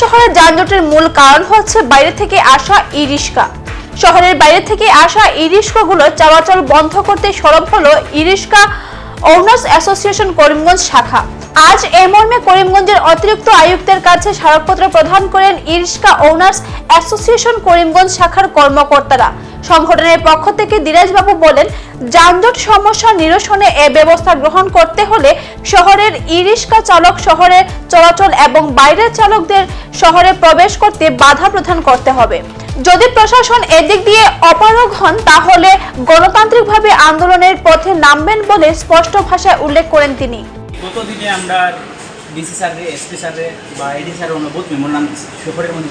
শহরে যানজটের মূল কারণ হচ্ছে বাইরে থেকে আসা ই শহরের বাইরে থেকে আসা ই চলাচল বন্ধ করতে সরব হলো ই রিক্সা অ্যাসোসিয়েশন করিমগঞ্জ শাখা। আজ এ মর্মে করিমগঞ্জের অতিরিক্ত আয়ুক্তের কাছে স্মারকপত্র প্রদান করেন ই রিক্সা অ্যাসোসিয়েশন করিমগঞ্জ শাখার কর্মকর্তারা। সংগঠনের পক্ষ থেকে দিরাজবাবু বলেন, যানজট সমস্যা নিরসনে এ ব্যবস্থা গ্রহণ করতে হলে শহরের ই রিক্সা চালক শহরে চলাচল এবং বাইরের চালকদের শহরে প্রবেশ করতে বাধা প্রদান করতে হবে। যদি প্রশাসন এদিক দিয়ে অপারগ হন, তাহলে গণতান্ত্রিকভাবে আন্দোলনের পথে নামবেন বলে স্পষ্ট ভাষায় উল্লেখ করেন তিনি। গত দিনে আমরা ডিসি স্যারে এসপি স্যারে বা এডি মেমোরান্ডাম শহরের মধ্যে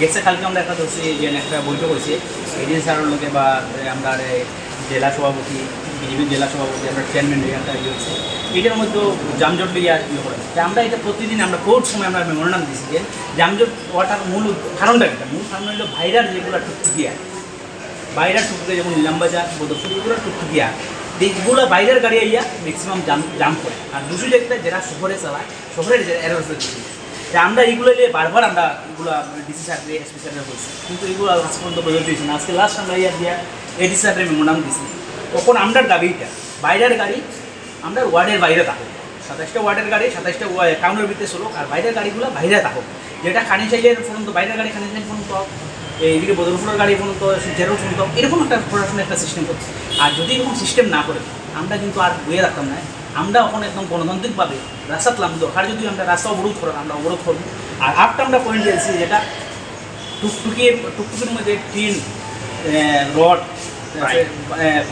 গেছে, কালকে আমরা একটা ধরছি যে একটা বৈঠক হয়েছে এডি স্যারের লোকে বা আমরা জেলা সভাপতি, বিজেপি জেলা সভাপতি, আমরা চেয়ারম্যান একটা ইয়ে হচ্ছে, এটার মধ্যে জামজট লিগে ইয়ে করে তা আমরা এটা প্রতিদিন আমরা কোর্ট সময় আমরা মেমোরান্ডাম দিচ্ছি যে জামজট হওয়াটার মূল কারণটা একটা মূল কারণ হলো ভাইরাল যেগুলো টুকটুকিয়া বাইরের টুকরে যেমন নিলামবাজার বদরপুর, এগুলো টুকটুকিয়া এইগুলো বাইরের গাড়ি আইয়া ম্যাক্সিমাম জাম জাম করে। আর দুশো যেটা যারা শহরে চালায়, শহরের যে এরর তা আমরা এইগুলো নিয়ে বারবার আমরা এগুলো ডিসি স্যারকে এসপি বলছি কিন্তু এগুলো আজ পর্যন্ত বোঝা দিয়েছি না। আজকে লাস্ট আমরা ইয়া দিয়া এডি স্যারের মেমোরাম দিছি। তখন আমরা দাবিটা বাইরের গাড়ি, আমরা ওয়ার্ডের বাইরে থাকো সাতাশটা ওয়ার্ডের গাড়ি সাতাশটা টাউনের ভিতরে চলুক, আর বাইরের গাড়িগুলো বাইরে থাকো যেটা খানি চাইলের পর্যন্ত, বাইরের গাড়ি খানি চাইলে পর্যন্ত এইদিকে বদরপুরের গাড়ি পর্যন্ত জেরো পর্যন্ত, এরকম একটা প্রশাসনের একটা সিস্টেম করছে। আর যদি এরকম সিস্টেম না করে, আমরা কিন্তু আর বয়ে রাখতাম না। আমরা এখন একদম গণতান্ত্রিকভাবে রাস্তাতলাম দরকার যদি আমরা রাস্তা অবরোধ করার, আমরা অবরোধ করব। আর আপটা আমরা পয়েন্ট দিয়েছি, যেটা টুকটুকির টুকটুকির মধ্যে টিন রড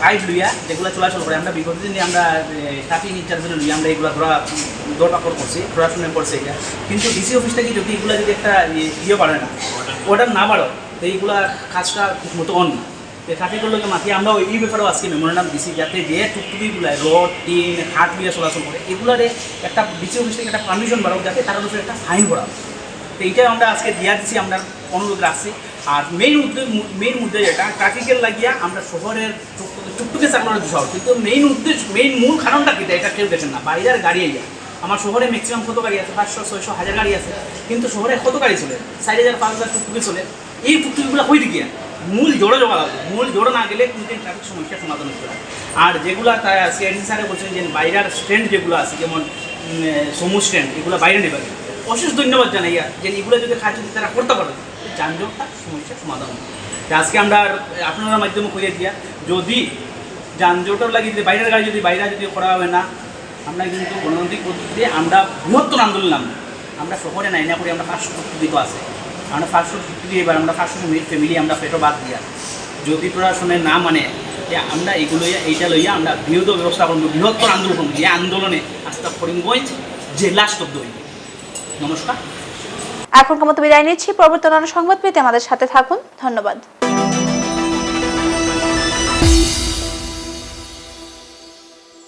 পাইপ লইয়া যেগুলো চলাচল করে, আমরা বিগত দিনে আমরা ট্রাফিক ইনচার্জ লইয়া আমরা এগুলো ধরা দরপাকড় করছি প্রশাসনে করছে এটা কিন্তু ডিসি অফিস থেকে যদি এগুলো যদি একটা ইয়ে- ইয়ে বাড়ে না অর্ডার না বাড়ো তো এইগুলা কাজটা ঠিক মতো অন না ট্রাফিকের মাতি আমরা এই ব্যাপারেও আজকে মেমোরান্ডাম দিছি যাতে যে টুকটুকিগুলো রড, টিন হাট দিয়ে চলাচল করে, এগুলারে একটা ডিসি অফিস একটা পারমিশন বাড়াও যাতে তার উপরে একটা ফাইন করা তো এইটাই আমরা আজকে দিয়া দিচ্ছি আমরা অনুরোধ রাখছি। আর মেইন উদ্যোগ মেইন মুদ্রা যেটা ট্রাফিকের লাগিয়া আমরা শহরের টুক- টুকটুকে চালানোর শহর কিন্তু মেইন উদ্দেশ্য মেইন মূল কারণটা কি? এটা কেউ দেখেন না। বাইরের গাড়ি আইয়া। আমার শহরে ম্যাক্সিমাম কত গাড়ি আছে? পাঁচশো, ছয়শো, হাজার গাড়ি আছে। কিন্তু শহরে কত গাড়ি চলে? চার হাজার, পাঁচ হাজার টুকটুকি চলে। এই টুকটুকিগুলো হয়ে গিয়া মূল জোড়ো জমা লাগবে মূল জোড়ো না গেলে কোনোদিন ট্রাফিক সমস্যার সমাধান হচ্ছে না। আর যেগুলো সিআইডি স্যারে বলছেন যে বাইরের স্ট্যান্ড যেগুলো আছে, যেমন সমু স্ট্যান্ড এগুলো বাইরে নেবে। অশেষ ধন্যবাদ জানাইয়া যে এগুলো যদি কাজ যদি তারা করতে পারে যানজটটা সমস্যার সমাধান হবে। আজকে আমরা আপনার মাধ্যমে কইয়া দিয়া, যদি যানজটের লাগে যদি বাইরের গাড়ি যদি বাইরে যদি করা হবে না, আমরা কিন্তু গণতান্ত্রিক পদ্ধতিতে আমরা বৃহত্তর আন্দোলন নাম আমরা শহরে নাই না করি আমরা ফার্স্ট দিকে আছে। আমরা ফার্স্ট দিয়ে এবার আমরা ফার্স্ট ফ্যামিলি আমরা পেটো বাদ দিয়া। যদি প্রশাসনের না মানে যে আমরা এগুলো এইটা লইয়া আমরা বৃহৎ ব্যবস্থা করব বৃহত্তর আন্দোলন যে আন্দোলনে আস্তা করিমগঞ্জ জেলা স্তব্ধ হইবে। নমস্কার। এখনকার মতো বিদায় নিচ্ছি। পরবর্তী অন্যান্য সংবাদ পেতে আমাদের সাথে থাকুন। ধন্যবাদ।